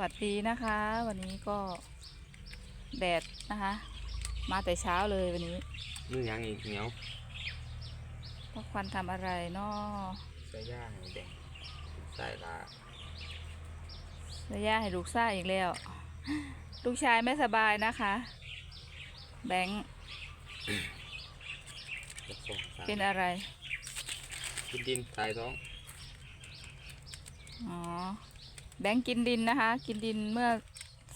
วัสดีนะคะ วันนี้ก็แดดนะคะ มาแต่เช้าเลยวันนี้มือยังอีกเหนียวพ่อควันทำอะไรเนาะใส่ย่างให้แดงใส่ลาระยะให้ลูกซ่าอีกแล้ว ลูกชายไม่สบายนะคะ แบงค์ผสมสามเป็นอะไรกินดินตายท้อง อ๋อ แบงค์กินดินนะคะ กินดินเมื่อ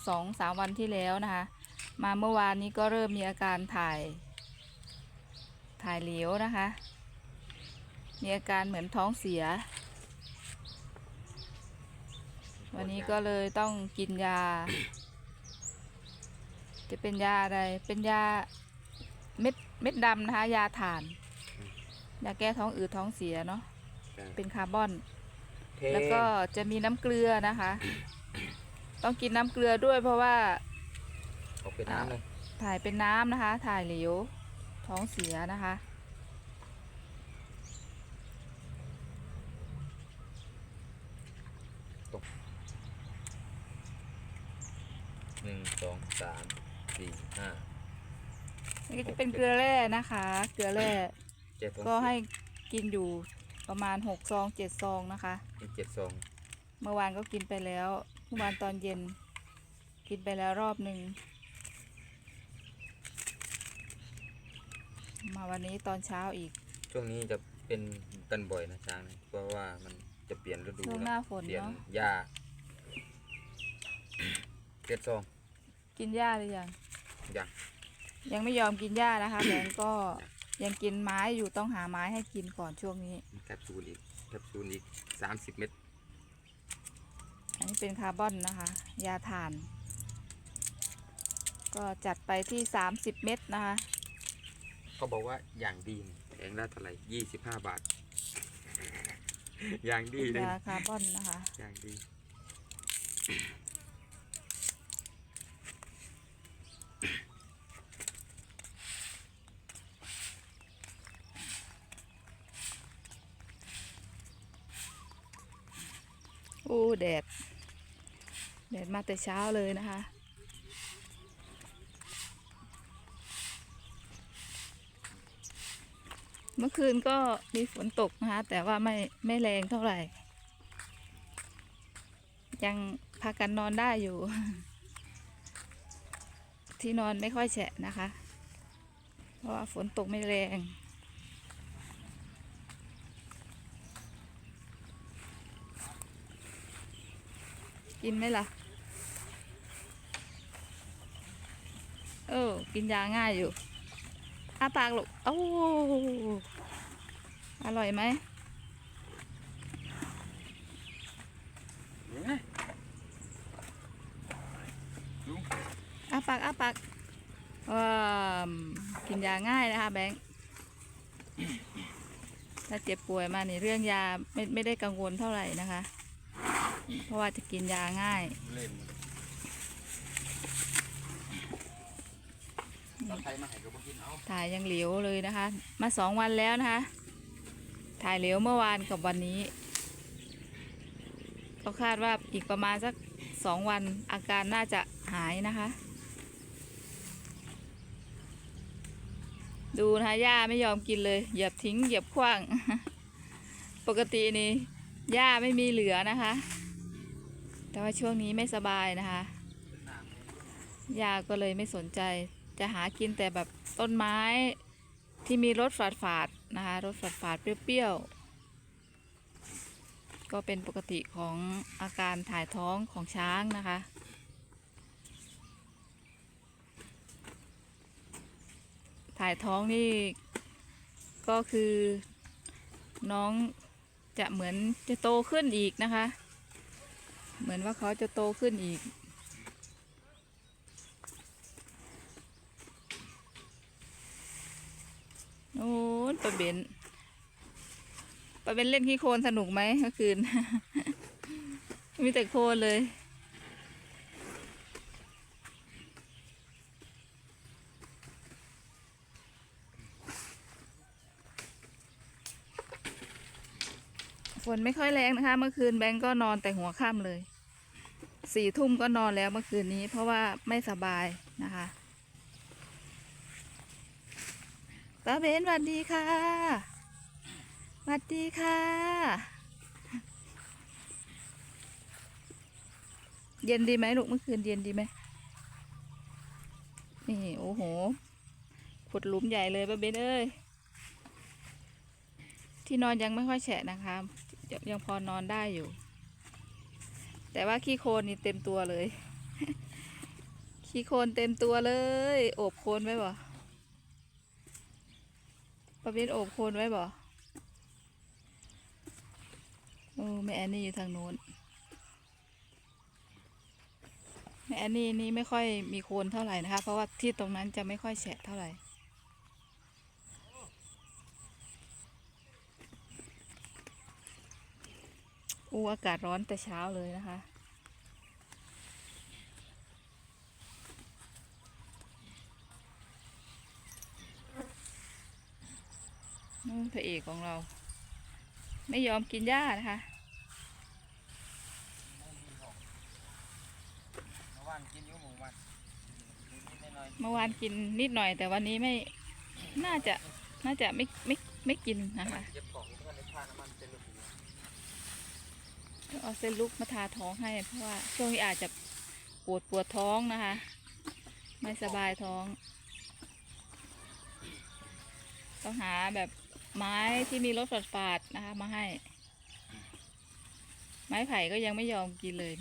สองสามวันที่แล้วนะคะ มาเมื่อวานนี้ก็เริ่มมีอาการถ่าย ถ่ายเหลวนะคะ มีอาการเหมือนท้องเสีย วันนี้ก็เลยต้องกินยา จะเป็นยาอะไร เป็นยาเม็ดเม็ดดำนะคะ ยาถ่าน ยาแก้ท้องอืดท้องเสียเนาะ เป็นคาร์บอนเท แล้วก็จะมีน้ำเกลือนะคะ ต้องกินน้ำเกลือด้วยเพราะว่าออกไปน้ำเลยถ่ายเป็นน้ำนะคะ ถ่ายเหลวท้องเสียนะคะหนึ่งสองสามสี่ห้านี่ก็จะเป็นเกลือแร่นะคะ เกลือแร่เจ็ดสองก็ให้กินอยู่ประมาณหกซองเจ็ดซองนะคะ สิบเจ็ดสองเมื่อวานก็กินไปแล้วเมื่อวานตอนเย็น กินไปแล้วรอบหนึ่งมาวันนี้ตอนเช้าอีก ช่วงนี้จะเป็นกันบ่อยนะช้างนะเพราะว่ามันจะเปลี่ยนฤดูช่วงแล้หน้าฝนเปลี่ยนเนาะหญ้าเจ็ดสองกินหญ้าหรือยังยังยังไม่ยอมกินหญ้านะคะแบงก์ก็ยังกินไม้อยู่ต้องหาไม้ให้กินก่อนช่วงนี้มีแคปซูลอีก แคปซูลอีกสามสิบเม็ดอันนี้เป็นคาร์บอนนะคะ ยาถ่าน ก็จัดไปที่30เม็ดนะคะเขาบอกว่าอย่างดีแพงละเท่าไหร่ยี่สิบห้าบาท อย่างดีเลยยาคาร์บอนนะคะ อย่างดี โอ้แดด แดดมาแต่เช้าเลยนะคะ เมื่อคืนก็มีฝนตกนะคะ แต่ว่าไม่ไม่แรงเท่าไหร่ ยังพากันนอนได้อยู่ ที่นอนไม่ค่อยแฉะนะคะ เพราะว่าฝนตกไม่แรง กินไหมล่ะ เออ กินยาง่ายอยู่อ้าปากลูกโอ้อร่อยไหมอ้าปากอ้าปากว้ามกินยาง่ายนะคะแบงค์ถ้าเจ็บป่วยมานี่เรื่องยาไม่ไม่ได้กังวลเท่าไหร่นะคะ เพราะว่าจะกินยาง่ายเล่นถ่ายยังเหลวเลยนะคะ มาสองวันแล้วนะคะ ถ่ายเหลวเมื่อวานกับวันนี้ก็คาดว่าอีกประมาณสักสองวันอาการน่าจะหายนะคะ ดูนะคะย่าไม่ยอมกินเลยเหยียบทิ้งเหยียบขว้าง ปกตินี่ย่าไม่มีเหลือนะคะ แต่ว่าช่วงนี้ไม่สบายนะคะยาก็เลยไม่สนใจ จะหากินแต่แบบต้นไม้ที่มีรสฝาดฝาดๆนะคะรสฝาดฝาดๆเปรี้ยวๆ ก็เป็นปกติของอาการถ่ายท้องของช้างนะคะถ่ายท้องนี่ก็คือน้องจะเหมือนจะโตขึ้นอีกนะคะ เหมือนว่าเขาจะโตขึ้นอีก โอ้ยปลาเบนปลาเบนเล่นขี้โคลนสนุกไหมเมื่อคืน มีแต่โคลนเลย นไม่ค่อยแรงนะคะ เมื่อคืนแบงก์ก็นอนแต่หัวค่ำเลยสี่ทุ่มก็นอนแล้วเมื่อคืนนี้ เพราะว่าไม่สบายนะคะป้าเบนสวัสดีค่ะสวัสดีค่ะ เย็นดีไหมลูกเมื่อคืนเย็นดีไหมนี่โอ้โหขุดหลุมใหญ่เลยป้าเบนเอ้ยที่นอนยังไม่ค่อยแฉะนะคะ ยังยังพอนอนได้อยู่ แต่ว่าขี้โคลนนี่เต็มตัวเลย ขี้โคลนเต็มตัวเลยโอบโคลนไว้บ่ประเภทโอบโคลนไว้บ่โอ้แม่แอนนี่อยู่ทางโน้นแม่แอนนี่นี่ไม่ค่อยมีโคลนเท่าไหร่นะคะ เพราะว่าที่ตรงนั้นจะไม่ค่อยแฉะเท่าไหร่ อู้อากาศร้อนแต่เช้าเลยนะคะ นู่นพระเอกของเรา ไม่ยอมกินหญ้านะคะเมื่อวานกินอยู่หมูวันนิดๆหน่อยเมื่อวานกินนิดหน่อยแต่วันนี้ไม่น่าจะน่าจะไม่ไม่ไม่กินนะคะๆ เอาเป็นลูกอยู่เอาเส้นลุกมาทาท้องให้ เพราะว่าช่วงนี้อาจจะปวดปวดท้องนะคะ ไม่สบายท้อง ต้องหาแบบไม้ที่มีรสฝาดๆนะคะ มาให้ ไม้ไผ่ก็ยังไม่ยอมกินเลย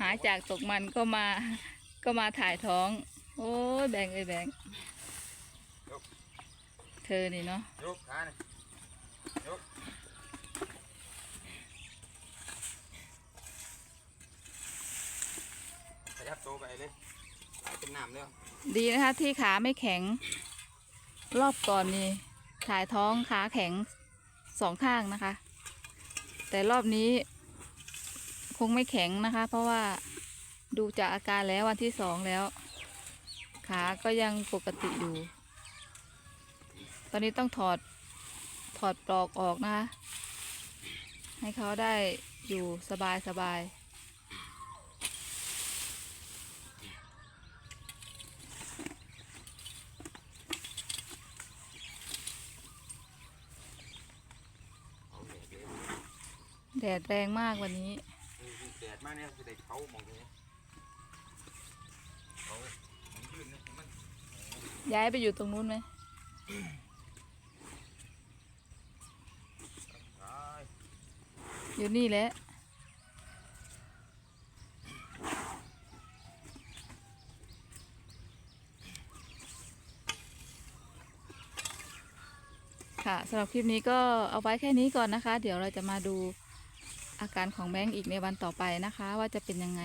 หาจากตกมันก็มาก็มาถ่ายท้อง โอ้ยแบงเอ้ยแบงเธอนี่เนาะยกขาเนี่ยยกขยับโตวไปเลยหลายเป็นน้ำแล้วดีนะคะที่ขาไม่แข็ง รอบก่อนนี่ถ่ายท้องขาแข็งสองข้างนะคะ แต่รอบนี้ คงไม่แข็งนะคะ เพราะว่าดูจากอาการแล้ววันที่สองแล้ว ขาก็ยังปกติอยู่ ตอนนี้ต้องถอดถอดปลอกออกนะคะ ให้เขาได้อยู่สบายสบายแดดแรงมากวันนี้ มากเนี่ยจะได้เขามองเขามันยืนเนี่ยมันย้ายไปอยู่ตรงนู้นไหมอยู่นี่แหละค่ะสำหรับคลิปนี้ก็เอาไว้แค่นี้ก่อนนะคะ เดี๋ยวเราจะมาดู อาการของแบงค์อีกในวันต่อไปนะคะ ว่าจะเป็นยังไง